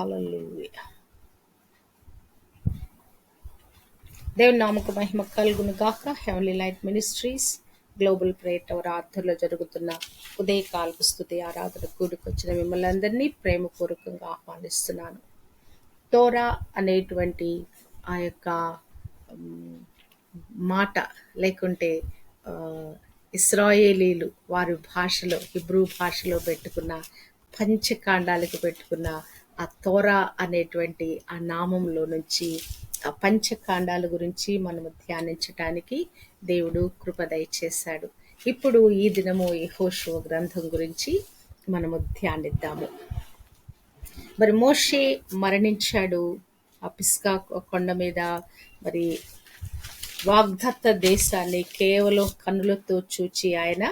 హల్లెలూయా దేవుని నామక మహిమ కలుగును గాక. Heavenly light ministries global prayer tower ఆర్థర్లో జరుగుతున్న ఉదయకాలపు స్థుతి ఆరాధన కూడుకొచ్చిన మిమ్మల్ని అందరినీ ప్రేమపూర్వకంగా ఆహ్వానిస్తున్నాను. తోరా అనేటువంటి ఆ యొక్క మాట లేకుంటే ఆ, ఇస్రాయేలీలు వారి భాషలో హిబ్రూ భాషలో పెట్టుకున్న పంచకాండాలకు పెట్టుకున్న ఆ తోరా అనేటువంటి ఆ నామంలో నుంచి ఆ పంచకాండాల గురించి మనము ధ్యానించటానికి దేవుడు కృప దయచేశాడు. ఇప్పుడు ఈ దినము యెహోషువ గ్రంథం గురించి మనము ధ్యానిద్దాము. మరి మోషే మరణించాడు. ఆ పిస్కా కొండ మీద మరి వాగ్దత్త దేశాన్ని కేవలం కన్నులతో చూచి ఆయన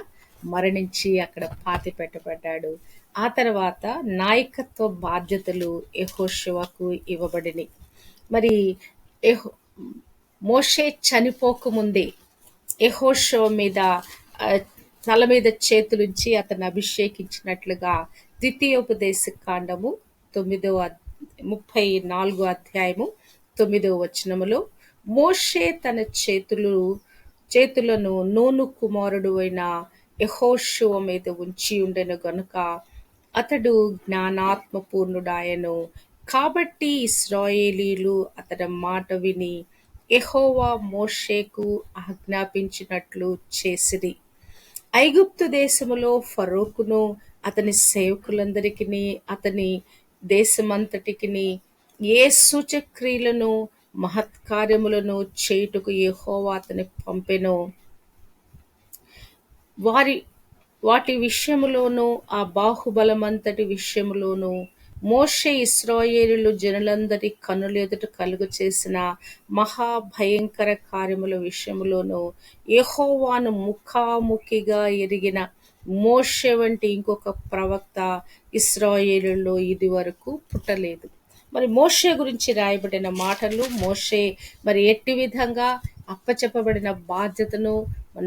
మరణించి అక్కడ పాతి పెట్టబడ్డాడు ఆ తర్వాత నాయకత్వ బాధ్యతలు యెహోషువకు ఇవ్వబడినాయి మరి యెహో మోషే చనిపోకముందే యెహోషువ మీద తల మీద చేతులుంచి అతను అభిషేకించినట్లుగా ద్వితీయోపదేశ కాండము తొమ్మిదవ అద్- ముప్పై నాలుగో అధ్యాయము తొమ్మిదవ వచనములో మోషే తన చేతులు చేతులను నూను కుమారుడు అయిన యెహోషువ మీద ఉంచి ఉండెను గనుక అతడు జ్ఞానాత్మపూర్ణుడాయను. కాబట్టి ఇస్రాయేలీలు అతడి మాట విని యెహోవా మోషేకు ఆజ్ఞాపించినట్లు చేసిరి. ఐగుప్తు దేశములో ఫరోకును అతని సేవకులందరికీ అతని దేశమంతటికి ఏ సూచక్రియలను మహత్కార్యములను చేయుటకు యెహోవా అతని పంపెనో. వారి వాటి విషయములోనూ ఆ బాహుబలమంతటి విషయములోనూ మోషే ఇస్రాయేలు జనులందరి కనులు ఎదుట కలుగు చేసిన మహాభయంకర కార్యముల విషయములోనూ యహోవాను ముఖాముఖిగా ఎరిగిన మోషే వంటి ఇంకొక ప్రవక్త ఇస్రాయేలులో ఇది వరకు పుట్టలేదు. మరి మోషే గురించి రాయబడిన మాటలు మోషే మరి ఎట్టి విధంగా అప్పచెప్పబడిన బాధ్యతను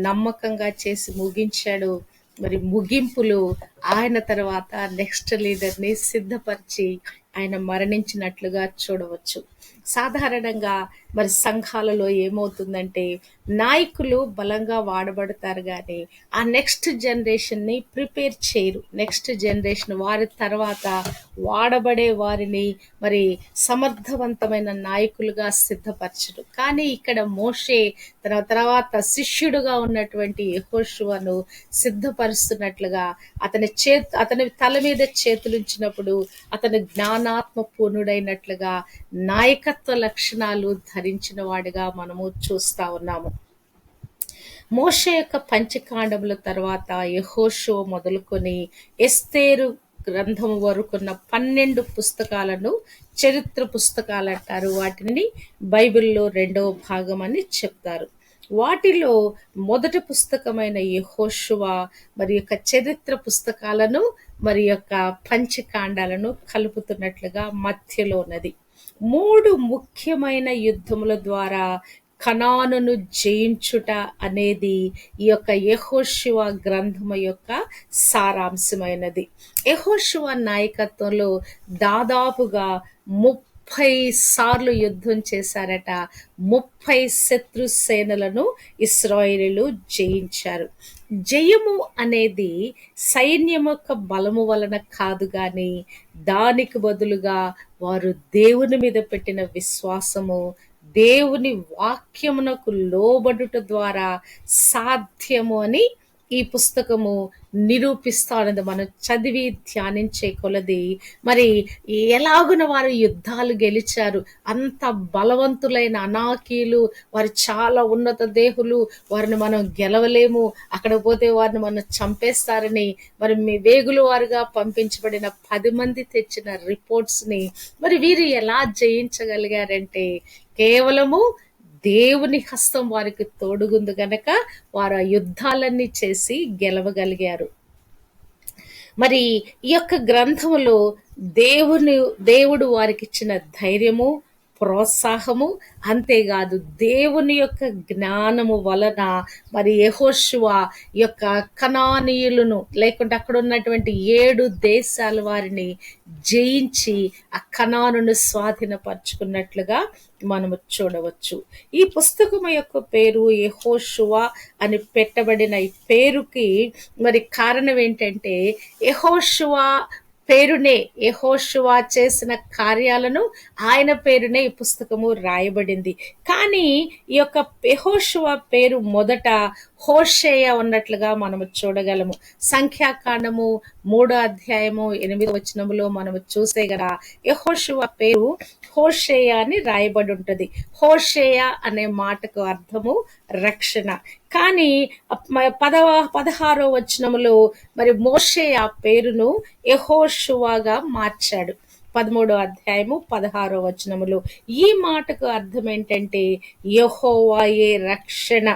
నమ్మకంగా చేసి ముగించాడు మరి ముగింపులు ఆయన తర్వాత నెక్స్ట్ లీడర్ని సిద్ధపరిచి ఆయన మరణించినట్లుగా చూడవచ్చు. సాధారణంగా మరి సంఘాలలో ఏమవుతుందంటే నాయకులు బలంగా వాడబడతారు కానీ ఆ నెక్స్ట్ జనరేషన్ని ప్రిపేర్ చేయరు. నెక్స్ట్ జనరేషన్ వారి తర్వాత వాడబడే వారిని మరి సమర్థవంతమైన నాయకులుగా సిద్ధపరచరు. కానీ ఇక్కడ మోషే తన తర్వాత శిష్యుడుగా ఉన్నటువంటి యెహోషువను సిద్ధపరుస్తున్నట్లుగా అతని చే అతని తల మీద చేతులుంచినప్పుడు అతను జ్ఞానాత్మ పూర్ణుడైనట్లుగా ఏకత్వ లక్షణాలు ధరించిన వాడిగా మనము చూస్తా ఉన్నాము. మోష యొక్క పంచకాండముల తర్వాత యహోషో మొదలుకొని ఎస్తేరు గ్రంథము వరకున్న పన్నెండు పుస్తకాలను చరిత్ర పుస్తకాలు అంటారు. వాటిని బైబిల్లో రెండవ భాగం అని చెప్తారు. వాటిలో మొదటి పుస్తకమైన యహోషువ మరి యొక్క చరిత్ర పుస్తకాలను మరి యొక్క పంచకాండాలను కలుపుతున్నట్లుగా మధ్యలో ఉన్నది. మూడు ముఖ్యమైన యుద్ధముల ద్వారా కణానును జయించుట అనేది ఈ యొక్క యహోశివ గ్రంథము యొక్క సారాంశమైనది. యహోశివ నాయకత్వంలో దాదాపుగా ముప్పై ముప్పై సార్లు యుద్ధం చేశారట. ముప్పై శత్రు సేనలను ఇస్రాయిలీలు జయించారు. జయము అనేది సైన్యం యొక్క బలము వలన కాదు గాని దానికి బదులుగా వారు దేవుని మీద పెట్టిన విశ్వాసము దేవుని వాక్యమునకు లోబడుట ద్వారా సాధ్యము అని ఈ పుస్తకము నిరూపిస్తానది మనం చదివి ధ్యానించే కొలది. మరి ఎలాగున వారు యుద్ధాలు గెలిచారు? అంత బలవంతులైన అనాకీలు వారు చాలా ఉన్నత దేహులు వారిని మనం గెలవలేము అక్కడ పోతే వారిని మనం చంపేస్తారని మరి మీ వేగులు వారుగా పంపించబడిన పది మంది తెచ్చిన రిపోర్ట్స్ని మరి వీరు ఎలా జయించగలిగారంటే కేవలము దేవుని హస్తం వారికి తోడుగుంది గనక వారు ఆ యుద్ధాలన్నీ చేసి గెలవగలిగారు. మరి ఈ యొక్క గ్రంథములో దేవుని దేవుడు వారికి ఇచ్చిన ధైర్యము ప్రోత్సాహము. అంతేకాదు దేవుని యొక్క జ్ఞానము వలన మరి యెహోషువ యొక్క కనానీయులను లేకుంటే అక్కడ ఉన్నటువంటి ఏడు దేశాల వారిని జయించి ఆ కణాను స్వాధీనపరుచుకున్నట్లుగా మనము చూడవచ్చు. ఈ పుస్తకం యొక్క పేరు యెహోషువ అని పెట్టబడిన ఈ పేరుకి మరి కారణం ఏంటంటే యెహోషువ పేరునే యహోషువా చేసిన కార్యాలను ఆయన పేరునే ఈ పుస్తకము రాయబడింది. కానీ ఈ యొక్క యహోషువా పేరు మొదట హోషేయ ఉన్నట్లుగా మనము చూడగలము. సంఖ్యాకాండము మూడో అధ్యాయము ఎనిమిది వచనములో మనము చూసే కదా యెహోషువ పేరు హోషేయ అని రాయబడి ఉంటుంది. హోషేయ అనే మాటకు అర్థము రక్షణ. కానీ పదవ పదహారో వచనములో మరి మోషే ఆ పేరును యహోషువాగా మార్చాడు. పదమూడో అధ్యాయము పదహారో వచనములు ఈ మాటకు అర్థం ఏంటంటే యహోవాయే రక్షణ.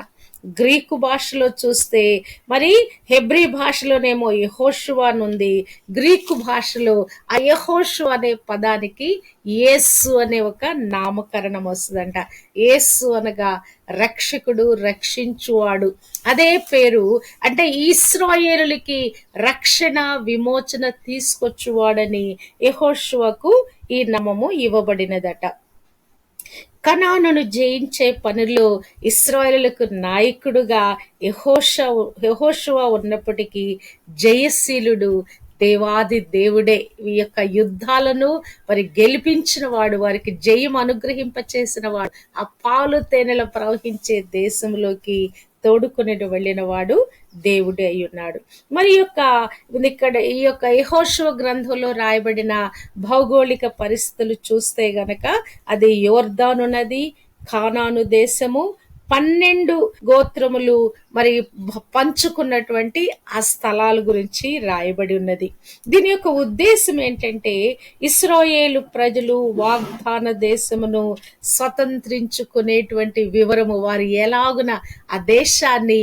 గ్రీకు భాషలో చూస్తే మరి హెబ్రీ భాషలోనేమో యహోషువ ఉంది గ్రీకు భాషలో ఆ యహోషు అనే పదానికి యేసు అనే ఒక నామకరణం వస్తుందంట. యేసు అనగా రక్షకుడు రక్షించువాడు. అదే పేరు అంటే ఇస్రాయేలులకి రక్షణ విమోచన తీసుకొచ్చువాడని యహోషువకు ఈ నామము ఇవ్వబడినదట. కనానును జయించే పనిలో ఇస్రాయేలులకు నాయకుడుగా యెహోష యెహోషువ ఉన్నప్పటికీ జయశీలుడు దేవాది దేవుడే. ఈ యొక్క యుద్ధాలను మరి గెలిపించిన వాడు వారికి జయం అనుగ్రహింపచేసిన వాడు ఆ పాలు తేనెల ప్రవహించే దేశంలోకి తోడుకొని వెళ్ళిన వాడు దేవుడే అయి ఉన్నాడు. మరి యొక్క ఇక్కడ ఈ యొక్క యహోషువ గ్రంథంలో రాయబడిన భౌగోళిక పరిస్థితులు చూస్తే గనక అది యోర్ధాను నది కానాను దేశము పన్నెండు గోత్రములు మరి పంచుకున్నటువంటి ఆ స్థలాల గురించి రాయబడి ఉన్నది. దీని యొక్క ఉద్దేశం ఏంటంటే ఇస్రాయేలు ప్రజలు వాగ్దాన దేశమును స్వతంత్రించుకునేటువంటి వివరము వారు ఎలాగున ఆ దేశాన్ని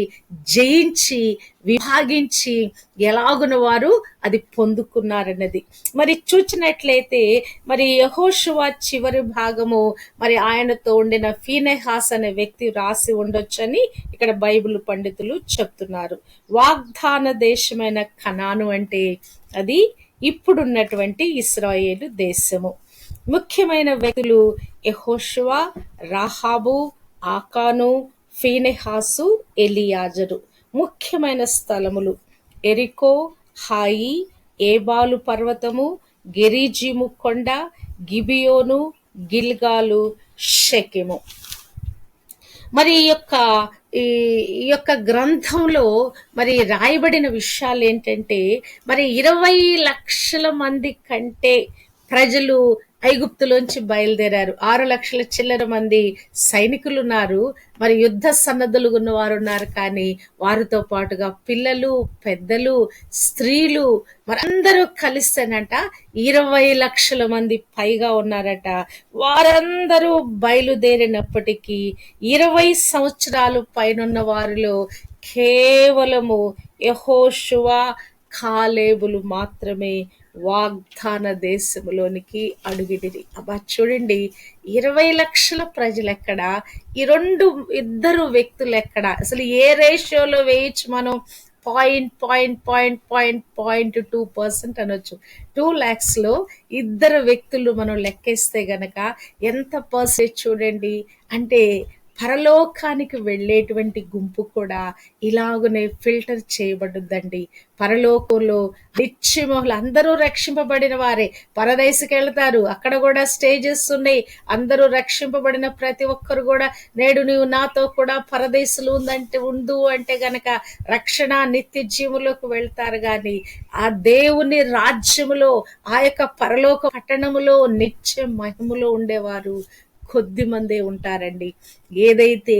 జయించి విభాగించి ఎలాగున వారు అది పొందుకున్నారన్నది. మరి చూచినట్లయితే మరి యహోషువా చివరి భాగము మరి ఆయనతో ఉండిన ఫీనెహాస్ అనే వ్యక్తి రాసి ఉండొచ్చని ఇక్కడ బైబిల్ పండితులు చెప్తున్నారు. వాగ్దాన దేశమైన కణాను అంటే అది ఇప్పుడున్నటువంటి ఇస్రాయేలు దేశము. ముఖ్యమైన వ్యక్తులు యహోషువా రాహాబు ఆకాను ఫీనెహాసు ఎలియాజరు. ముఖ్యమైన స్థలములు. ఎరికో హాయి ఏబాలు పర్వతము గెరిజీము కొండ గిబియోను గిల్గాలు షెకెము. మరి ఈ యొక్క ఈ ఈ యొక్క గ్రంథంలో మరి రాయబడిన విషయాలు ఏంటంటే మరి ఇరవై లక్షల మంది కంటే ప్రజలు ఐగుప్తులోంచి బయలుదేరారు. ఆరు లక్షల చిల్లర మంది సైనికులు ఉన్నారు మరి యుద్ధ సన్నద్ధులు ఉన్నవారు ఉన్నారు కానీ వారితో పాటుగా పిల్లలు పెద్దలు స్త్రీలు మరి అందరూ కలిస్తేనంట ఇరవై లక్షల మంది పైగా ఉన్నారట. వారందరూ బయలుదేరినప్పటికీ ఇరవై సంవత్సరాలు పైనున్న వారిలో కేవలము యహోషువ కాలేబులు మాత్రమే వాగ్దాన దేశములోనికి అడుగిడిరి. అబ్బా చూడండి ఇరవై లక్షల ప్రజలు ఎక్కడ ఈ రెండు ఇద్దరు వ్యక్తులు ఎక్కడ అసలు ఏ రేషియోలో వేయచ్చు మనం? Point point point point point two percent అనొచ్చు. టూ ల్యాక్స్లో ఇద్దరు వ్యక్తులు మనం లెక్కేస్తే గనక ఎంత పర్సెంట్ చూడండి. అంటే పరలోకానికి వెళ్ళేటువంటి గుంపు కూడా ఇలాగనే ఫిల్టర్ చేయబడుద్దండి. పరలోకంలో నిత్యమహులు అందరూ రక్షింపబడిన వారే. పరదేశకి వెళ్తారు. అక్కడ కూడా స్టేజెస్ ఉన్నాయి. అందరూ రక్షింపబడిన ప్రతి ఒక్కరు కూడా నేడు నీవు నాతో కూడా పరదేశులు ఉందంటే ఉండు అంటే గనక రక్షణ నిత్య జీవులోకి వెళ్తారు కానీ ఆ దేవుని రాజ్యములో ఆ యొక్క పరలోక పట్టణములో నిత్య మహిమలో ఉండేవారు. కొద్ది మందే ఉంటారండి. ఏదైతే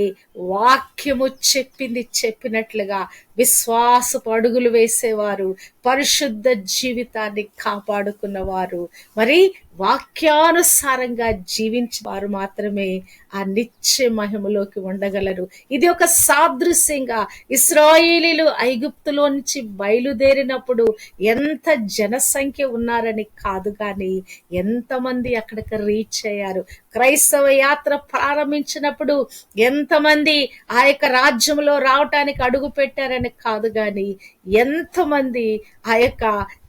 వాక్యము చెప్పింది చెప్పినట్లుగా విశ్వాసపు అడుగులు వేసేవారు పరిశుద్ధ జీవితాన్ని కాపాడుకున్నవారు. మరి వాక్యానుసారంగా జీవించేవారు మాత్రమే ఆ నిత్య మహిమలోకి ఉండగలరు. ఇది ఒక సాదృశ్యంగా ఇస్రాయేలీలు ఐగుప్తులో నుంచి బయలుదేరినప్పుడు ఎంత జనసంఖ్య ఉన్నారని కాదు కానీ ఎంతమంది అక్కడికి రీచ్ అయ్యారు. క్రైస్తవ యాత్ర ప్రారంభించినప్పుడు ఎంతమంది ఆ యొక్క రాజ్యంలో రావటానికి అడుగు పెట్టారని కాదు కానీ ఎంతమంది ఆ యొక్క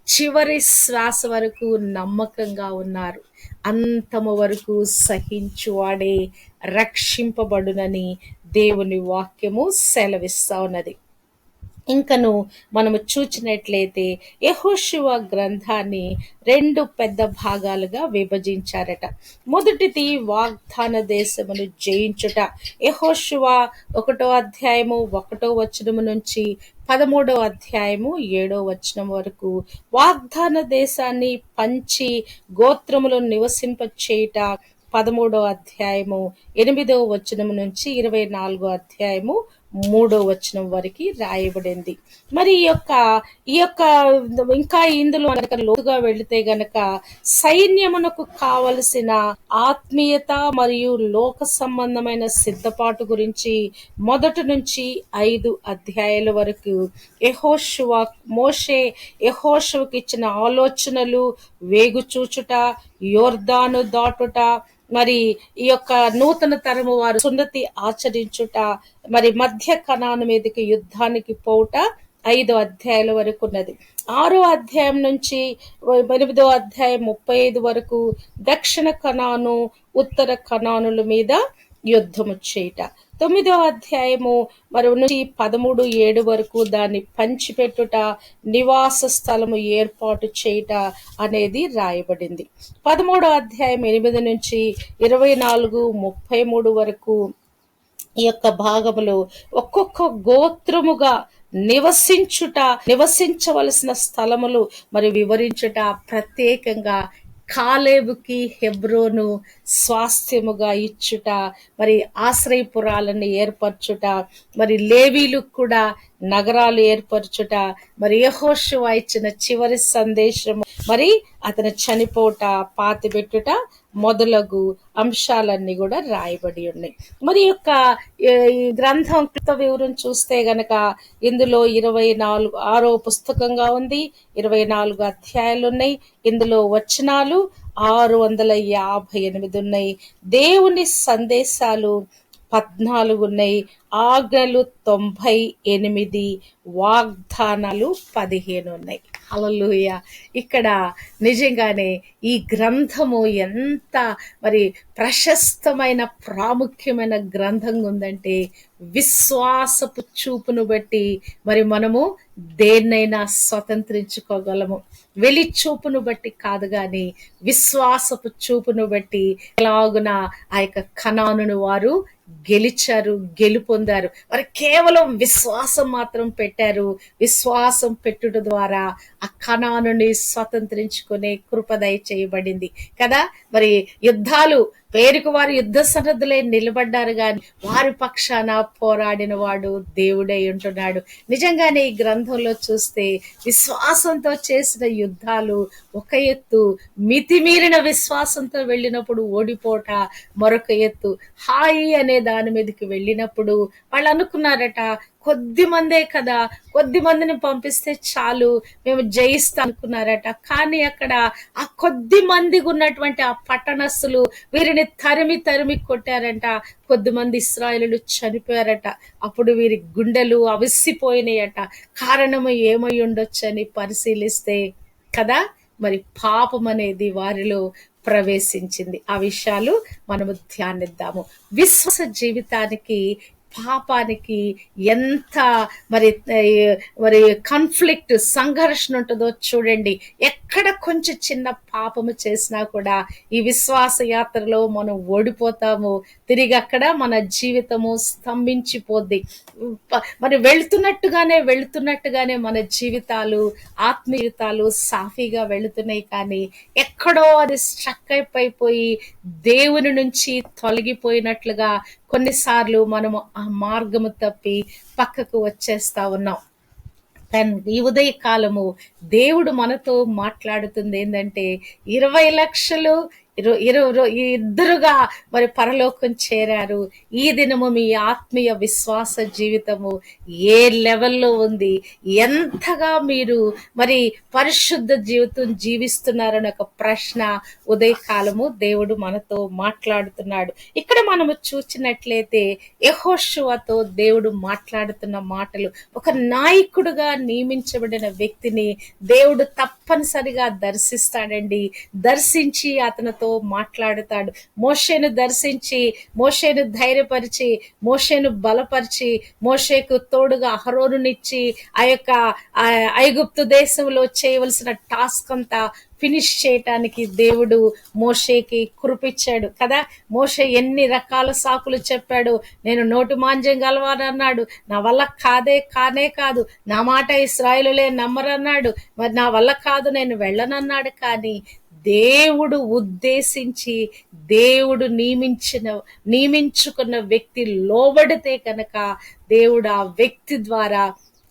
చివరి శ్వాస వరకు నమ్మకంగా ఉన్నారు. అంతము వరకు సహించువాడే రక్షింపబడునని దేవుని వాక్యము సెలవిస్తా ఉన్నది. ఇంకను మనము చూచినట్లయితే యహోశివ గ్రంథాన్ని రెండు పెద్ద భాగాలుగా విభజించారట. మొదటిది వాగ్దాన దేశమును జయించుట. యహోశివ ఒకటో అధ్యాయము ఒకటో వచనము నుంచి పదమూడవ అధ్యాయము ఏడో వచనం వరకు వాగ్దాన దేశాన్ని పంచి గోత్రములు నివసింప చేయుట పదమూడవ అధ్యాయము ఎనిమిదవ వచనం నుంచి ఇరవై నాలుగో అధ్యాయము మూడో వచనం వరకు రాయబడింది. మరి ఈ యొక్క ఈ యొక్క ఇంకా ఇందులో కనుక లోతుగా వెళితే గనక సైన్యమునకు కావలసిన ఆత్మీయత మరియు లోక సంబంధమైన సిద్ధపాటు గురించి మొదటి నుంచి ఐదు అధ్యాయాల వరకు యహోశువ మోషే యహోశువకి ఇచ్చిన ఆలోచనలు వేగు చూచుట యోర్దాను దాటుట మరి ఈ యొక్క నూతన తరము వారు సున్నతి ఆచరించుట మరి మధ్య కణాను మీదకి యుద్ధానికి పోవుట ఐదో అధ్యాయాల వరకు ఉన్నది ఆరో అధ్యాయం నుంచి ఎనిమిదో అధ్యాయం ముప్పై ఐదు వరకు దక్షిణ కణాను ఉత్తర కణానుల మీద యుద్ధము చేయట. తొమ్మిదో అధ్యాయము మరి నుంచి పదమూడు ఏడు వరకు దాన్ని పంచిపెట్టుట నివాస స్థలము ఏర్పాటు చేయుట అనేది రాయబడింది. పదమూడో అధ్యాయం ఎనిమిది నుంచి ఇరవై నాలుగు ముప్పై మూడు వరకు ఈ యొక్క భాగములో ఒక్కొక్క గోత్రముగా నివసించుట నివసించవలసిన స్థలములు మరి వివరించుట ప్రత్యేకంగా కాలేబుకి హెబ్రోను స్వాస్థ్యముగా ఇచ్చుట మరి ఆశ్రయపురాలను ఏర్పరచుట మరి లేవీలకు కూడా నగరాలు ఏర్పరచుట మరి యహోషువా ఇచ్చిన చివరి సందేశము మరి అతను చనిపోట పాతిపెట్టుట మొదలగు అంశాలన్నీ కూడా రాయబడి ఉన్నాయి. మరి యొక్క గ్రంథం కృత వివరం చూస్తే గనక ఇందులో ఇరవై నాలుగు ఆరో పుస్తకంగా ఉంది ఇరవై నాలుగు అధ్యాయాలు ఉన్నాయి ఇందులో వచనాలు ఆరు వందల యాభై ఎనిమిది ఉన్నాయి. దేవుని సందేశాలు పద్నాలుగు ఉన్నాయి. ఆజ్ఞలు తొంభై ఎనిమిది వాగ్దానాలు పదిహేను ఉన్నాయి. అలలుయ ఇక్కడ నిజంగానే ఈ గ్రంథము ఎంత మరి ప్రశస్తమైన ప్రాముఖ్యమైన గ్రంథం ఉందంటే విశ్వాసపు చూపును బట్టి మరి మనము దేన్నైనా స్వతంత్రించుకోగలము. వెలి చూపును బట్టి కాదు గాని విశ్వాసపు చూపును బట్టి ఎలాగున ఆ యొక్క కణాను వారు గెలిచారు గెలుపొందారు. వారు కేవలం విశ్వాసం మాత్రం పెట్టారు. విశ్వాసం పెట్టుట ద్వారా ఆ కణాను స్వతంత్రించుకునే కృపదయ చేయబడింది. కదా? మరి యుద్ధాలు పేరుకు వారు యుద్ధ సన్నద్ధులై నిలబడ్డారు గాని వారి పక్షాన పోరాడిన వాడు దేవుడై ఉంటున్నాడు. నిజంగానే ఈ గ్రంథంలో చూస్తే విశ్వాసంతో చేసిన యుద్ధాలు ఒక ఎత్తు మితిమీరిన విశ్వాసంతో వెళ్ళినప్పుడు ఓడిపోట మరొక ఎత్తు హాయి అనే దాని మీదకి వెళ్ళినప్పుడు వాళ్ళు అనుకున్నారట కొద్ది మందే కదా కొద్ది మందిని పంపిస్తే చాలు మేము జయిస్తాం అనుకున్నారట. కానీ అక్కడ ఆ కొద్ది మందికి ఉన్నటువంటి ఆ పట్టణస్థులు వీరిని తరిమి తరిమి కొట్టారంట. కొద్ది మంది ఇస్రాయలు చనిపోయారట. అప్పుడు వీరి గుండెలు అవిసిపోయినాయట. కారణము ఏమై ఉండొచ్చని పరిశీలిస్తే కదా మరి పాపం అనేది వారిలో ప్రవేశించింది. ఆ విషయాలు మనము ధ్యానిద్దాము. విశ్వాస జీవితానికి పాపానికి ఎంత మరి మరి కాన్ఫ్లిక్ట్ సంఘర్షణ ఉంటుందో చూడండి. ఎక్కడ కొంచెం చిన్న పాపము చేసినా కూడా ఈ విశ్వాస యాత్రలో మనం ఓడిపోతాము. తిరిగి అక్కడ మన జీవితము స్తంభించిపోద్ది. మరి వెళుతున్నట్టుగానే వెళుతున్నట్టుగానే మన జీవితాలు ఆత్మీయతాలు సాఫీగా వెళుతున్నాయి కానీ ఎక్కడో అది స్ట్రక్ అయిపోయి దేవుని నుంచి తొలగిపోయినట్లుగా కొన్నిసార్లు మనము ఆ మార్గము తప్పి పక్కకు వచ్చేస్తా ఉన్నాం. తన్ ఈ ఉదయ కాలము దేవుడు మనతో మాట్లాడుతుంది ఏంటంటే ఇరవై లక్షలు ఇరు- ఇద్దరుగా మరి పరలోకం చేరారు. ఈ దినము మీ ఆత్మీయ విశ్వాస జీవితము ఏ లెవెల్లో ఉంది? ఎంతగా మీరు మరి పరిశుద్ధ జీవితం జీవిస్తున్నారని ఒక ప్రశ్న ఉదయకాలము దేవుడు మనతో మాట్లాడుతున్నాడు. ఇక్కడ మనము చూసినట్లయితే యహోషువతో దేవుడు మాట్లాడుతున్న మాటలు ఒక నాయకుడుగా నియమించబడిన వ్యక్తిని దేవుడు తప్పనిసరిగా దర్శిస్తాడండి. దర్శించి అతనితో మాట్లాడుతాడు. మోషేను దర్శించి మోషేను ధైర్యపరిచి మోషేను బలపరిచి మోషేకు తోడుగా అహరోనునిచ్చి ఆ యొక్క ఐగుప్తు దేశంలో చేయవలసిన టాస్క్ అంతా ఫినిష్ చేయటానికి దేవుడు మోషేకి కురిపించాడు కదా? మోషే ఎన్ని రకాల సాకులు చెప్పాడు. నేను నోటు మాంజ్యం గలవానన్నాడు నా వల్ల కాదే కానే కాదు. నా మాట ఇస్రాయిలులే నమ్మరన్నాడు. మరి నా వల్ల కాదు నేను వెళ్ళనన్నాడు కానీ దేవుడు ఉద్దేశించి దేవుడు నియమించిన నియమించుకున్న వ్యక్తి లోబడితే కనుక దేవుడు ఆ వ్యక్తి ద్వారా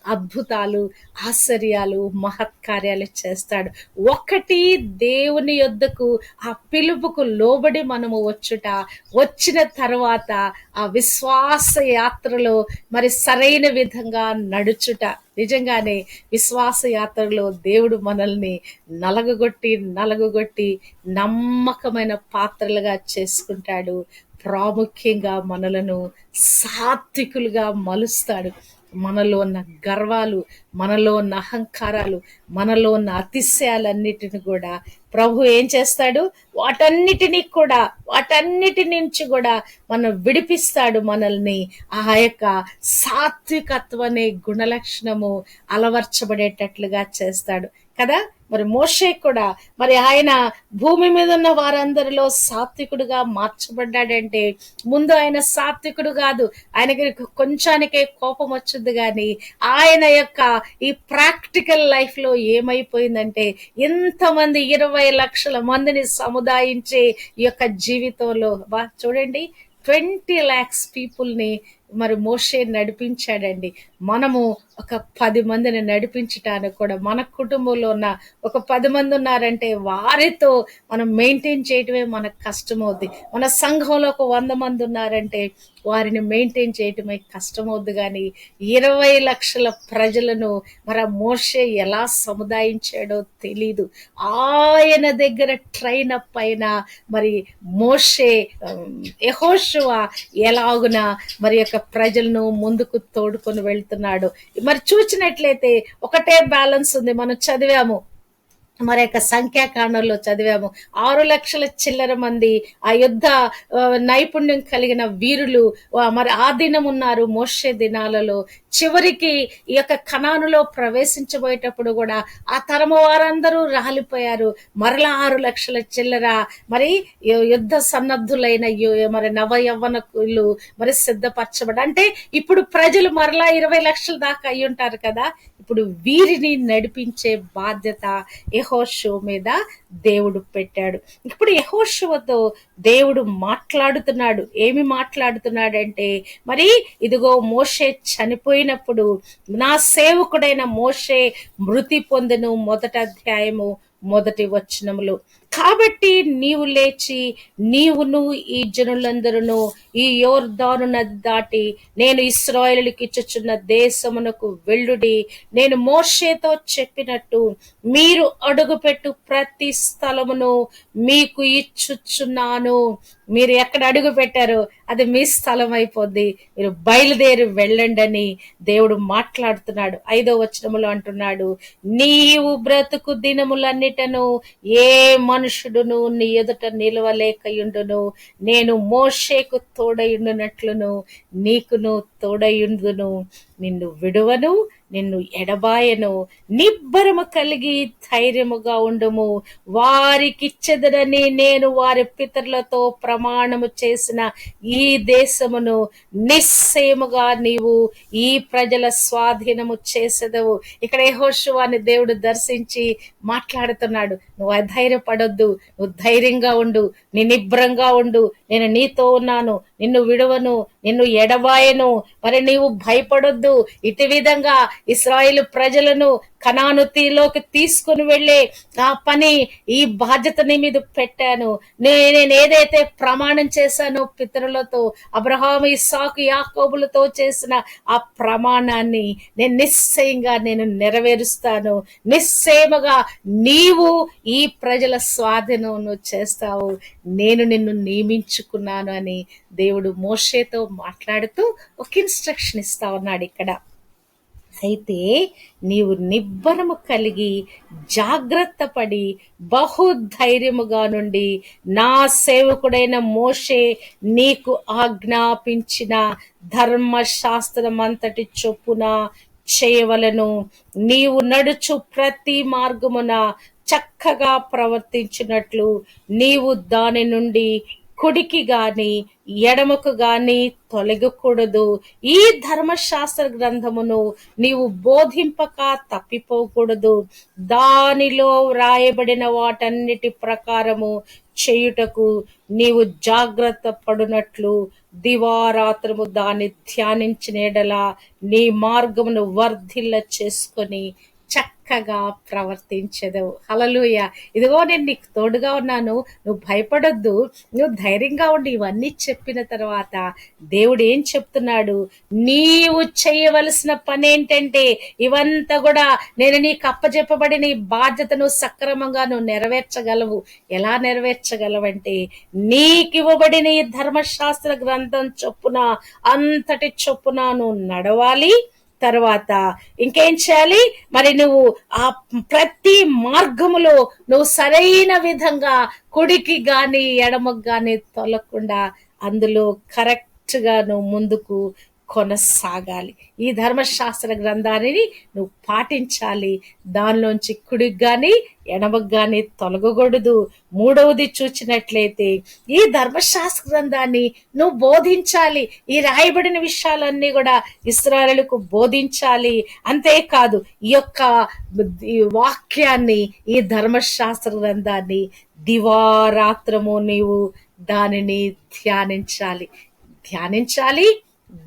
అద్భుతాలు ఆశ్చర్యాలు మహత్కార్యాలు చేస్తాడు. ఒకటి దేవుని యొద్దకు ఆ పిలుపుకు లోబడి మనము వచ్చుట వచ్చిన తర్వాత ఆ విశ్వాస యాత్రలో మరి సరైన విధంగా నడుచుట. నిజంగానే విశ్వాస యాత్రలో దేవుడు మనల్ని నలగగొట్టి నలగగొట్టి నమ్మకమైన పాత్రలుగా చేసుకుంటాడు. ప్రాముఖ్యంగా మనలను సాత్వికులుగా మలుస్తాడు. మనలో ఉన్న గర్వాలు మనలో ఉన్న అహంకారాలు మనలో ఉన్న అతిశయాలన్నిటిని కూడా ప్రభు ఏం చేస్తాడు? వాటన్నిటినీ కూడా వాటన్నిటి నుంచి కూడా మనం విడిపిస్తాడు మనల్ని. ఆ యొక్క సాత్వికత్వం అనే గుణలక్షణము అలవర్చబడేటట్లుగా చేస్తాడు. కదా? మరి మోషే కూడా మరి ఆయన భూమి మీద ఉన్న వారందరిలో సాత్వికుడుగా మార్చబడ్డాడంటే ముందు ఆయన సాత్వికుడు కాదు ఆయనకి కొంచానికే కోపం వచ్చింది కానీ ఆయన యొక్క ఈ ప్రాక్టికల్ లైఫ్లో ఏమైపోయిందంటే ఎంతమంది ఇరవై లక్షల మందిని సముదాయించే ఈ యొక్క జీవితంలో బా చూడండి ట్వంటీ ల్యాక్స్ పీపుల్ని మరి మోషే నడిపించాడండి. మనము ఒక పది మందిని నడిపించటానికి కూడా మన కుటుంబంలో ఉన్న ఒక పది మంది ఉన్నారంటే వారితో మనం మెయింటైన్ చేయటమే మనకు కష్టమవుద్ది. మన సంఘంలో ఒక వంద మంది ఉన్నారంటే వారిని మెయింటైన్ చేయటమే కష్టమవుద్దు కానీ ఇరవై లక్షల ప్రజలను మరి మోషే ఎలా సముదాయించాడో తెలీదు. ఆయన దగ్గర ట్రైన్ అప్ అయిన మరి మోషే యహోషువ ఎలాగున మరి యొక్క ప్రజలను ముందుకు తోడుకొని వెళ్తున్నాడు. మరి చూసినట్లయితే ఒకటే బ్యాలెన్స్ ఉంది. మనం చదివాము. మరి యొక్క సంఖ్యాకాండంలో చదివాము. ఆరు లక్షల చిల్లర మంది ఆ యుద్ధ నైపుణ్యం కలిగిన వీరులు మరి ఆ దినం ఉన్నారు మోషే దినాలలో చివరికి ఈ యొక్క కణానులో ప్రవేశించబోయేటప్పుడు కూడా ఆ తరము వారందరూ రాలిపోయారు. మరలా ఆరు లక్షల చిల్లర మరి యుద్ధ సన్నద్ధులైన మరి నవ యవ్వనకులు మరి సిద్ధపరచబడి అంటే ఇప్పుడు ప్రజలు మరలా ఇరవై లక్షల దాకా అయి ఉంటారు కదా ఇప్పుడు వీరిని నడిపించే బాధ్యత యహోషో మీద దేవుడు పెట్టాడు. ఇప్పుడు యహోషువతో దేవుడు మాట్లాడుతున్నాడు. ఏమి మాట్లాడుతున్నాడంటే మరి ఇదిగో మోషే చనిపోయి చనిపోయినప్పుడు నా సేవకుడైన మోషే మృతి పొందెను. మొదటి అధ్యాయము మొదటి వచనములు. కాబట్టి నీవు లేచి నీవును ఈ జనులందరూ ఈ యోర్దాను దాటి నేను ఇస్రాయలు ఇచ్చుచున్న దేశమునకు వెళ్ళుడి. నేను మోషేతో చెప్పినట్టు మీరు అడుగుపెట్టు ప్రతి స్థలమును మీకు ఇచ్చుచున్నాను. మీరు ఎక్కడ అడుగు పెట్టారో అది మీ స్థలం అయిపోద్ది. మీరు బయలుదేరి వెళ్ళండి అని దేవుడు మాట్లాడుతున్నాడు. ఐదో వచనములో అంటున్నాడు నీవు బ్రతుకు దినములన్నిటను ఏ మనుషుడును నీ ఎదుట నిలవలేకయుండును. నేను మోషేకు తోడయుండునట్లును నీకును తోడయుండును. నిన్ను విడువను నిన్ను ఎడబాయను. నిబ్బరము కలిగి ధైర్యముగా ఉండుము. వారికిచ్చెదరని నేను వారి పితరులతో ప్రమాణము చేసిన ఈ దేశమును నిశ్చయముగా నీవు ఈ ప్రజల స్వాధీనము చేసేదవు. ఇక్కడ యెహోషువాని దేవుడు దర్శించి మాట్లాడుతున్నాడు. నువ్వు అధైర్యపడొద్దు. నువ్వు ధైర్యంగా ఉండు. నీ నిబ్రంగా ఉండు. నేను నీతో ఉన్నాను నిన్ను విడవను నిన్ను ఎడబాయను. మరి నీవు భయపడొద్దు. ఇటు విధంగా ఇస్రాయిల్ ప్రజలను కణానుతిలోకి తీసుకుని వెళ్ళే ఆ పని ఈ బాధ్యత నీ మీద పెట్టాను. నేను ఏదైతే ప్రమాణం చేశానో పితరులతో అబ్రహాం ఇసాకు యాకోబులతో చేసిన ఆ ప్రమాణాన్ని నేను నిశ్చయంగా నేను నెరవేరుస్తాను. నిశ్చయముగా నీవు ఈ ప్రజల స్వాధీనం చేస్తావు. నేను నిన్ను నియమించుకున్నాను అని దేవుడు మోషేతో మాట్లాడుతూ ఒక ఇన్స్ట్రక్షన్ ఇస్తా ఉన్నాడు ఇక్కడ. అయితే నీవు నిబ్బరము కలిగి జాగ్రత్త పడి బహుధైర్యముగా నుండి నా సేవకుడైన మోషే నీకు ఆజ్ఞాపించిన ధర్మశాస్త్రమంతటి చొప్పున చేయవలను. నీవు నడుచు ప్రతి మార్గమున చక్కగా ప్రవర్తించినట్లు నీవు దాని నుండి కుడికి గాని ఎడమకు గాని తొలగకూడదు. ఈ ధర్మశాస్త్ర గ్రంథమును నీవు బోధింపక తప్పిపోకూడదు. దానిలో వ్రాయబడిన వాటన్నిటి ప్రకారము చేయుటకు నీవు జాగ్రత్త పడునట్లు దివారాత్రము దాన్ని ధ్యానించిన ఎడల నీ మార్గమును వర్ధిల్ల చేసుకొని చక్కగా ప్రవర్తించదు. హలలుయ ఇదిగో నేను నీకు తోడుగా ఉన్నాను. నువ్వు భయపడొద్దు. నువ్వు ధైర్యంగా ఉండి ఇవన్నీ చెప్పిన తర్వాత దేవుడు ఏం చెప్తున్నాడు? నీవు చేయవలసిన పని ఏంటంటే ఇవంతా కూడా నేను నీకు అప్పచెప్పబడిన ఈ బాధ్యతను సక్రమంగా నువ్వు నెరవేర్చగలవు. ఎలా నెరవేర్చగలవంటే నీకు ఇవ్వబడిన ఈ ధర్మశాస్త్ర గ్రంథం చొప్పున అంతటి చొప్పున నువ్వు నడవాలి. తర్వాత ఇంకేం చేయాలి? మరి నువ్వు ఆ ప్రతి మార్గములో నువ్వు సరైన విధంగా కుడికి గాని ఎడమకు గాని తొలకుండా అందులో కరెక్ట్గా నువ్వు ముందుకు కొనసాగాలి. ఈ ధర్మశాస్త్ర గ్రంథాన్ని నువ్వు పాటించాలి. దానిలోంచి కుడికి కానీ ఎడమకు కానీ తొలగకూడదు. మూడవది చూచినట్లయితే ఈ ధర్మశాస్త్ర గ్రంథాన్ని నువ్వు బోధించాలి. ఈ రాయబడిన విషయాలన్నీ కూడా ఇస్రాయలకు బోధించాలి. అంతేకాదు ఈ యొక్క వాక్యాన్ని ఈ ధర్మశాస్త్ర గ్రంథాన్ని దివారాత్రము నీవు దానిని ధ్యానించాలి. ధ్యానించాలి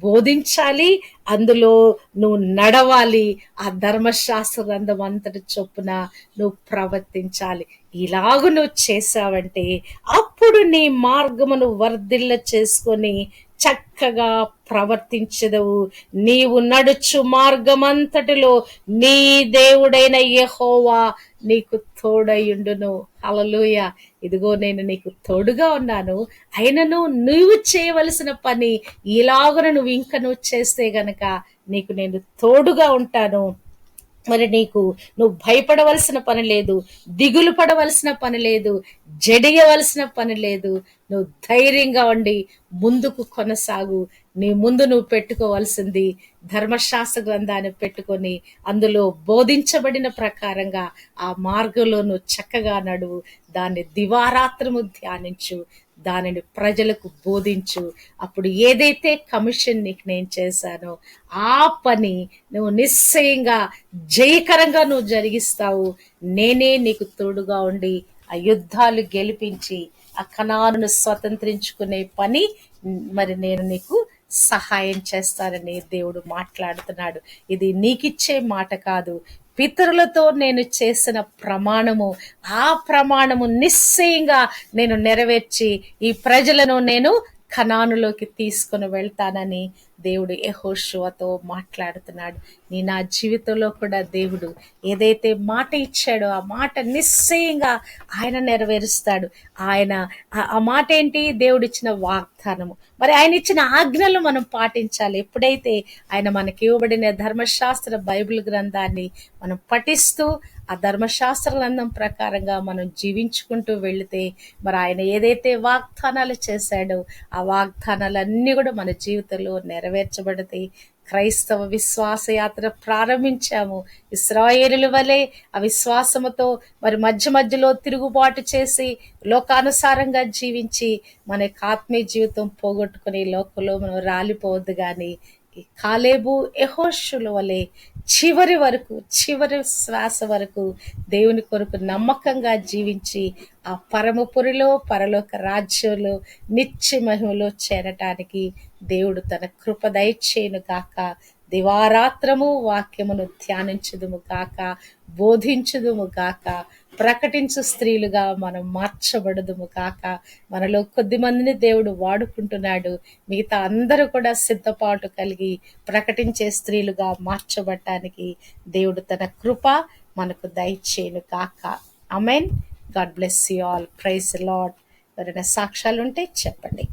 బోధించాలి అందులో నువ్వు నడవాలి ఆ ధర్మశాస్త్ర అంతటి చొప్పున నువ్వు ప్రవర్తించాలి. ఇలాగ నువ్వు చేసావంటే అప్పుడు నీ మార్గమును వర్ధిల్ల చేసుకొని చక్కగా ప్రవర్తించదవు. నీవు నడుచు మార్గమంతటిలో నీ దేవుడైన యహోవా నీకు తోడయుండును. హల్లెలూయ. ఇదిగో నేను నీకు తోడుగా ఉన్నాను. అయినను నువ్వు చేయవలసిన పని ఇలాగను నువ్వు ఇంకా నువ్వు చేస్తే గనక నీకు నేను తోడుగా ఉంటాను. మరి నీకు నువ్వు భయపడవలసిన పని లేదు దిగులు పడవలసిన పని లేదు జడియవలసిన పని లేదు. నువ్వు ధైర్యంగా ఉండి ముందుకు కొనసాగు. నీ ముందు నువ్వు పెట్టుకోవాల్సింది ధర్మశాస్త్ర గ్రంథాన్ని పెట్టుకొని అందులో బోధించబడిన ప్రకారంగా ఆ మార్గంలో నువ్వు చక్కగా నడువు. దాన్ని దివారాత్రము ధ్యానించు. దానిని ప్రజలకు బోధించు. అప్పుడు ఏదైతే కమిషన్ నీకు నేను చేశానో ఆ పని నువ్వు నిశ్చయంగా జయకరంగా నువ్వు జరిగిస్తావు. నేనే నీకు తోడుగా ఉండి ఆ యుద్ధాలు గెలిపించి ఆ కణాలను స్వతంత్రించుకునే పని మరి నేను నీకు సహాయం చేస్తానని దేవుడు మాట్లాడుతున్నాడు. ఇది నీకిచ్చే మాట కాదు. పితరులతో నేను చేసిన ప్రమాణము ఆ ప్రమాణము నిశ్చయంగా నేను నెరవేర్చి ఈ ప్రజలను నేను ఖనానులోకి తీసుకుని వెళ్తానని దేవుడు యహోషువతో మాట్లాడుతున్నాడు. నీ నా జీవితంలో కూడా దేవుడు ఏదైతే మాట ఇచ్చాడో ఆ మాట నిశ్చయంగా ఆయన నెరవేరుస్తాడు. ఆయన ఆ- ఆ మాట ఏంటి? దేవుడు ఇచ్చిన వాగ్దానము. మరి ఆయన ఇచ్చిన ఆజ్ఞలు మనం పాటించాలి. ఎప్పుడైతే ఆయన మనకి ఇవ్వబడిన ధర్మశాస్త్ర బైబిల్ గ్రంథాన్ని మనం పఠిస్తూ ఆ ధర్మశాస్త్ర గ్రంథం ప్రకారంగా మనం జీవించుకుంటూ వెళితే మరి ఆయన ఏదైతే వాగ్దానాలు చేశాడో ఆ వాగ్దానాలన్నీ కూడా మన జీవితంలో నెరవేర్చబడతాయి క్రైస్తవ విశ్వాసయాత్ర ప్రారంభించాము. ఇస్రాయేలుల వలె ఆ విశ్వాసముతో మరి మధ్య మధ్యలో తిరుగుబాటు చేసి లోకానుసారంగా జీవించి మన యొక్క ఆత్మీయ జీవితం పోగొట్టుకుని లోకంలో మనం రాలిపోవద్దు కానీ కాలేబు యెహోషుల వలె చివరి వరకు చివరి శ్వాస వరకు దేవుని కొరకు నమ్మకంగా జీవించి ఆ పరమపురిలో పరలోక రాజ్యంలో నిత్య మహిమలో చేరటానికి దేవుడు తన కృప దయచేయును గాక. దివారాత్రము వాక్యమును ధ్యానించుదుము గాక బోధించుదుము గాక. ప్రకటించు స్త్రీలుగా మనం మార్చబడదుము కాక మనలో కొద్ది మందిని దేవుడు వాడుకుంటున్నాడు. మిగతా అందరూ కూడా సిద్ధపాటు కలిగి ప్రకటించే స్త్రీలుగా మార్చబడటానికి దేవుడు తన కృప మనకు దయచేయను కాక. Amen God bless you all praise Lord ఎవరైనా సాక్ష్యాలు ఉంటే చెప్పండి.